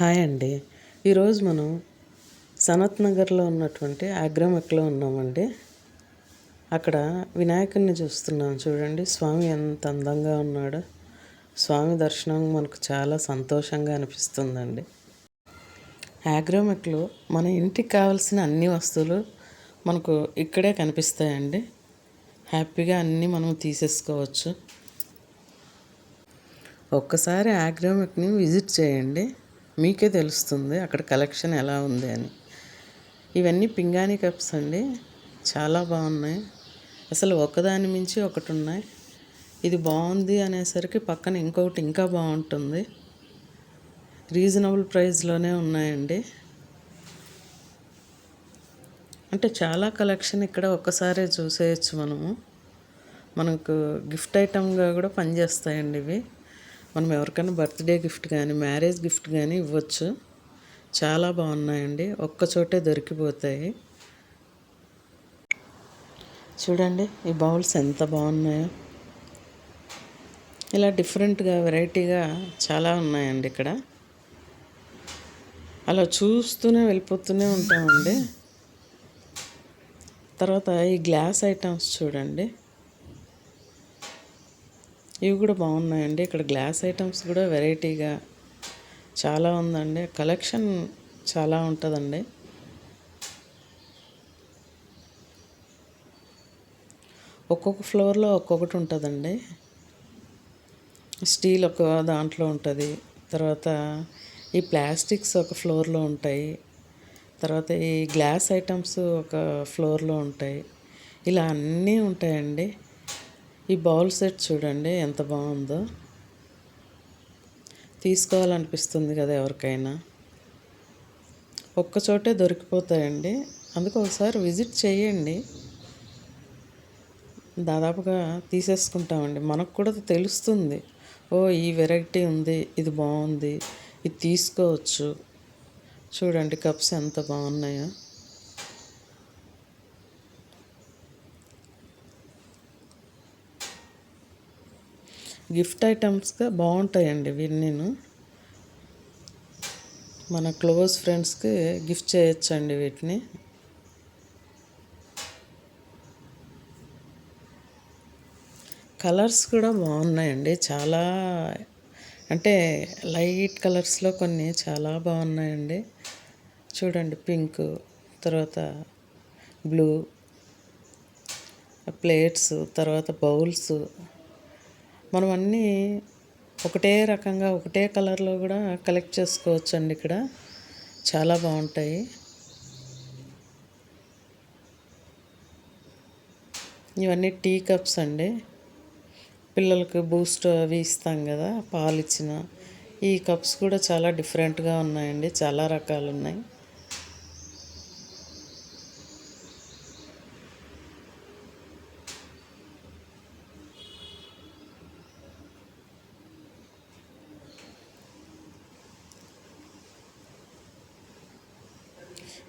Hi అండి. ఈరోజు మనం సనత్ నగర్లో ఉన్నటువంటి ఆగ్రామెక్లో ఉన్నామండి. అక్కడ వినాయకుడిని చూస్తున్నాం చూడండి. స్వామి ఎంత అందంగా ఉన్నాడో. స్వామి దర్శనం మనకు చాలా సంతోషంగా అనిపిస్తుందండి. ఆగ్రోమెక్లో మన ఇంటికి కావాల్సిన అన్ని వస్తువులు మనకు ఇక్కడే కనిపిస్తాయండి. హ్యాపీగా అన్నీ మనం తీసేసుకోవచ్చు. ఒక్కసారి ఆగ్రోమెక్ని విజిట్ చేయండి. మీకే తెలుస్తుంది అక్కడ కలెక్షన్ ఎలా ఉంది అని. ఇవన్నీ పింగాణి కప్స్ అండి. చాలా బాగున్నాయి. అసలు ఒకదాని మించి ఒకటి ఉన్నాయి ఇది బాగుంది అనేసరికి పక్కన ఇంకొకటి ఇంకా బాగుంటుంది. రీజనబుల్ ప్రైస్లోనే ఉన్నాయండి. అంటే చాలా కలెక్షన్ ఇక్కడ ఒక్కసారే చూసేయచ్చు మనము. మనకు గిఫ్ట్ ఐటమ్గా కూడా పనిచేస్తాయండి ఇవి. మనం ఎవరికైనా బర్త్డే గిఫ్ట్ కానీ మ్యారేజ్ గిఫ్ట్ కానీ ఇవ్వచ్చు. చాలా బాగున్నాయండి. ఒక్క చోటే దొరికిపోతాయి. చూడండి ఈ బౌల్స్ ఎంత బాగున్నాయో. ఇలా డిఫరెంట్గా వెరైటీగా చాలా ఉన్నాయండి ఇక్కడ. అలా చూస్తూనే వెళ్ళిపోతూనే ఉంటామండి. తర్వాత ఈ గ్లాస్ ఐటమ్స్ చూడండి. ఇవి కూడా బాగున్నాయండి. ఇక్కడ గ్లాస్ ఐటమ్స్ కూడా వెరైటీగా చాలా ఉందండి. కలెక్షన్ చాలా ఉంటుందండి. ఒక్కొక్క ఫ్లోర్లో ఒక్కొక్కటి ఉంటుందండి. స్టీల్ ఒక దాంట్లో ఉంటుంది. తర్వాత ఈ ప్లాస్టిక్స్ ఒక ఫ్లోర్లో ఉంటాయి. తర్వాత ఈ గ్లాస్ ఐటమ్స్ ఒక ఫ్లోర్లో ఉంటాయి. ఇలా అన్నీ ఉంటాయండి. ఈ బౌల్ సెట్ చూడండి ఎంత బాగుందో. తీసుకోవాలనిపిస్తుంది కదా ఎవరికైనా. ఒక్కచోటే దొరికిపోతాయండి. అందుకు ఒకసారి విజిట్ చేయండి. దాదాపుగా తీసేసుకుంటామండి. మనకు కూడా తెలుస్తుంది. ఓ ఈ వెరైటీ ఉంది ఇది బాగుంది ఇది తీసుకోవచ్చు. చూడండి కప్స్ ఎంత బాగున్నాయో. గిఫ్ట్ ఐటమ్స్గా బాగుంటాయండి నేను మన క్లోజ్ ఫ్రెండ్స్కి గిఫ్ట్ చేయొచ్చండి వీటిని. కలర్స్ కూడా బాగున్నాయండి చాలా అంటే లైట్ కలర్స్లో కొన్ని చాలా బాగున్నాయండి. చూడండి పింక్ తర్వాత బ్లూ ప్లేట్స్ తర్వాత బౌల్స్. మనం అన్నీ ఒకటే రకంగా ఒకటే కలర్లో కూడా కలెక్ట్ చేసుకోవచ్చు అండి ఇక్కడ. చాలా బాగుంటాయి. ఇవన్నీ టీ కప్స్ అండి. పిల్లలకు బూస్ట్ అవి ఇస్తాం కదా పాలు ఇచ్చిన ఈ కప్స్ కూడా చాలా డిఫరెంట్గా ఉన్నాయండి. చాలా రకాలు ఉన్నాయి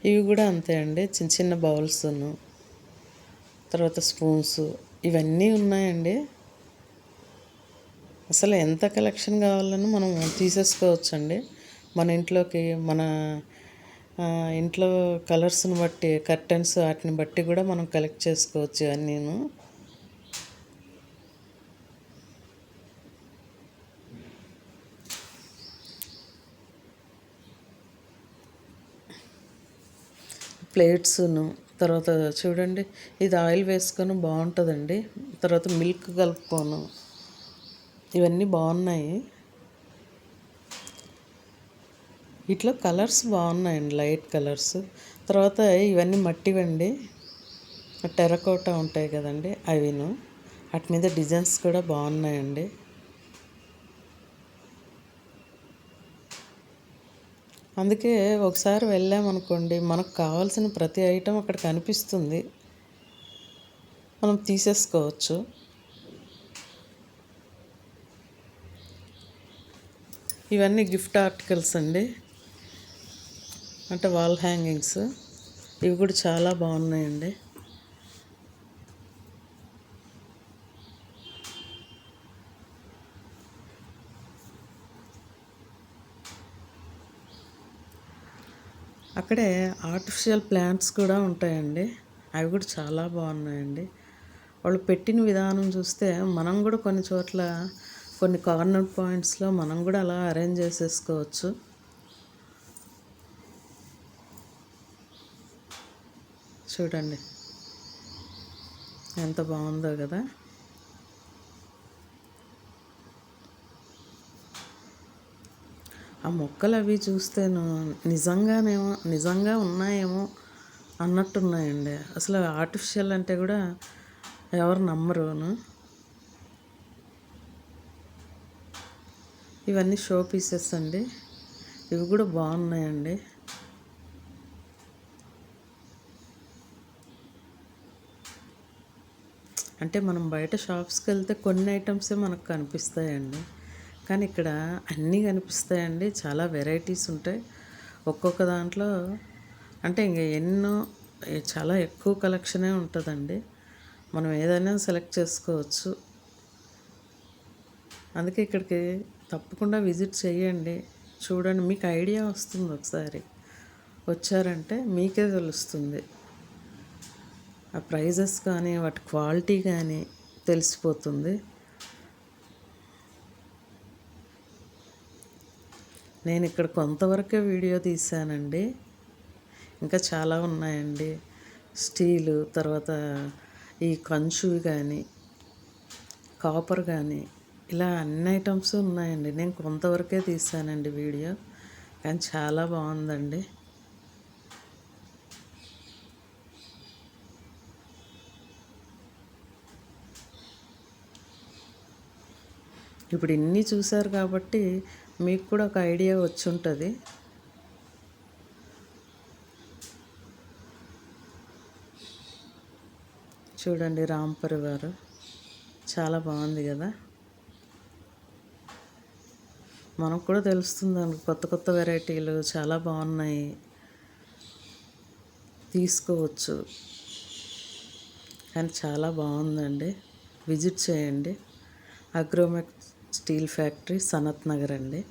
ఇవి కూడా అంతే అండి. చిన్న చిన్న బౌల్స్ను తర్వాత స్పూన్స్ ఇవన్నీ ఉన్నాయండి. అసలు ఎంత కలెక్షన్ కావాలనో మనం తీసేసుకోవచ్చండి. మన ఇంట్లోకి మన ఇంట్లో కలర్స్ని బట్టి కర్టన్స్ వాటిని బట్టి కూడా మనం కలెక్ట్ చేసుకోవచ్చు అన్నీను ప్లేట్స్ను తర్వాత చూడండి ఇది ఆయిల్ వేసుకొని బాగుంటుందండి. తర్వాత మిల్క్ కలుపుకోను. ఇవన్నీ బాగున్నాయి. ఇట్లా కలర్స్ బాగున్నాయండి లైట్ కలర్స్. తర్వాత ఇవన్నీ మట్టివండి. టెరకోటా ఉంటాయి కదండి అవిను. వాటి మీద డిజైన్స్ కూడా బాగున్నాయండి. అందుకే ఒకసారి వెళ్ళామనుకోండి మనకు కావాల్సిన ప్రతి ఐటెం అక్కడ కనిపిస్తుంది. మనం తీసేసుకోవచ్చు. ఇవన్నీ గిఫ్ట్ ఆర్టికల్స్ అండి. అంటే వాల్ హ్యాంగింగ్స్. ఇవి కూడా చాలా బాగున్నాయండి. అక్కడే ఆర్టిఫిషియల్ ప్లాంట్స్ కూడా ఉంటాయండి. అవి కూడా చాలా బాగున్నాయండి. వాళ్ళు పెట్టిన విధానం చూస్తే మనం కూడా కొన్ని చోట్ల కొన్ని కార్నర్ పాయింట్స్లో మనం కూడా అలా అరేంజ్ చేసేసుకోవచ్చు. చూడండి. ఎంత బాగుందో కదా. ఆ మొక్కలు అవి చూస్తేను నిజంగానేమో నిజంగా ఉన్నాయేమో అన్నట్టున్నాయండి. అసలు ఆర్టిఫిషియల్ అంటే కూడా ఎవరు నమ్మరును ఇవన్నీ షో పీసెస్ అండి. ఇవి కూడా బాగున్నాయండి. అంటే మనం బయట షాప్స్కి వెళ్తే కొన్ని ఐటమ్సే మనకు కనిపిస్తాయండి. కానీ ఇక్కడ అన్నీ కనిపిస్తాయండి. చాలా వెరైటీస్ ఉంటాయి. ఒక్కొక్క దాంట్లో అంటే ఇంక ఎన్నో చాలా ఎక్కువ కలెక్షనే ఉంటుందండి. మనం ఏదైనా సెలెక్ట్ చేసుకోవచ్చు. అందుకే ఇక్కడికి తప్పకుండా విజిట్ చేయండి. చూడండి మీకు ఐడియా వస్తుంది ఒకసారి. వచ్చారంటే మీకే తెలుస్తుంది. ఆ ప్రైజెస్ కానీ వాటి క్వాలిటీ కానీ తెలిసిపోతుంది. నేను ఇక్కడ కొంతవరకే వీడియో తీశానండి. ఇంకా చాలా ఉన్నాయండి. స్టీలు తర్వాత ఈ కంచువి కానీ కాపర్ కానీ ఇలా అన్ని ఐటమ్స్ ఉన్నాయండి. నేను కొంతవరకే తీసానండి వీడియో. కానీ చాలా బాగుందండి. ఇప్పుడు ఇన్ని చూశారు కాబట్టి మీకు కూడా ఒక ఐడియా వచ్చి ఉంటుంది చూడండి రాంపర్ గారు. చాలా బాగుంది కదా. మనకు కూడా తెలుస్తుంది కొత్త కొత్త వెరైటీలు చాలా బాగున్నాయి. తీసుకోవచ్చు. కానీ చాలా బాగుందండి. విజిట్ చేయండి. Agromech steel factory Sanath Nagar అండి.